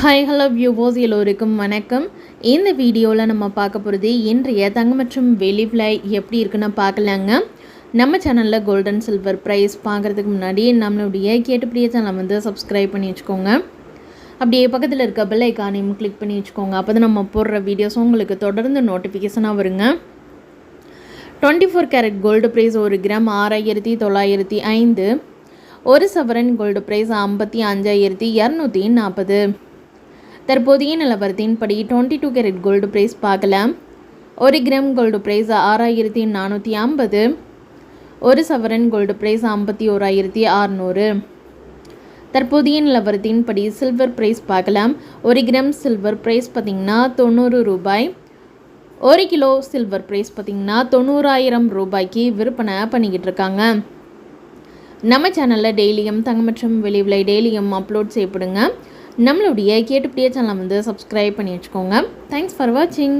Hi hello வியூவோஸ் எல்லோருக்கும் வணக்கம். இந்த வீடியோவில் நம்ம பார்க்க போகிறது இன்றைய தங்கம் மற்றும் வெளி விலை எப்படி இருக்குன்னு பார்க்கலாங்க. நம்ம சேனலில் கோல்டன் சில்வர் ப்ரைஸ் பார்க்குறதுக்கு முன்னாடி நம்மளுடைய கேட்டுப்படியே சேனலை வந்து சப்ஸ்கிரைப் பண்ணி வச்சுக்கோங்க. அப்படியே பக்கத்தில் இருக்க பெல் ஐக்கானையும் கிளிக் பண்ணி வச்சுக்கோங்க. அப்போ தான் நம்ம போடுற வீடியோஸும் உங்களுக்கு தொடர்ந்து நோட்டிஃபிகேஷனாக வருங்க. Twenty four carat gold price ஒரு கிராம் ஆறாயிரத்தி தொள்ளாயிரத்தி ஐந்து. ஒரு சவரன் கோல்டு ப்ரைஸ் ஐம்பத்தி அஞ்சாயிரத்தி இரநூத்தி நாற்பது. தற்போதைய நிலவரத்தின்படி twenty two carat gold price பார்க்கலாம். ஒரு கிராம் கோல்டு ப்ரைஸ் ஆறாயிரத்தி நானூற்றி ஐம்பது. ஒரு சவரன் கோல்டு ப்ரைஸ் ஐம்பத்தி ஓராயிரத்தி அறநூறு. தற்போதைய நிலவரத்தின்படி சில்வர் ப்ரைஸ் பார்க்கலாம். ஒரு கிராம் சில்வர் ப்ரைஸ் பார்த்திங்கன்னா தொண்ணூறு ரூபாய். ஒரு கிலோ சில்வர் ப்ரைஸ் பார்த்திங்கன்னா தொண்ணூறாயிரம் ரூபாய்க்கு விற்பனை பண்ணிக்கிட்டு இருக்காங்க. நம்ம சேனலில் டெய்லியும் தங்கமற்றம் மற்றும் வெளி விலை டெய்லியும் அப்லோட் செய்யப்படுங்க. நம்மளுடைய கேட்டுப்படியே சேனலை வந்து சப்ஸ்கிரைப் பண்ணி வச்சுக்கோங்க. தேங்க்ஸ் ஃபார் வாட்சிங்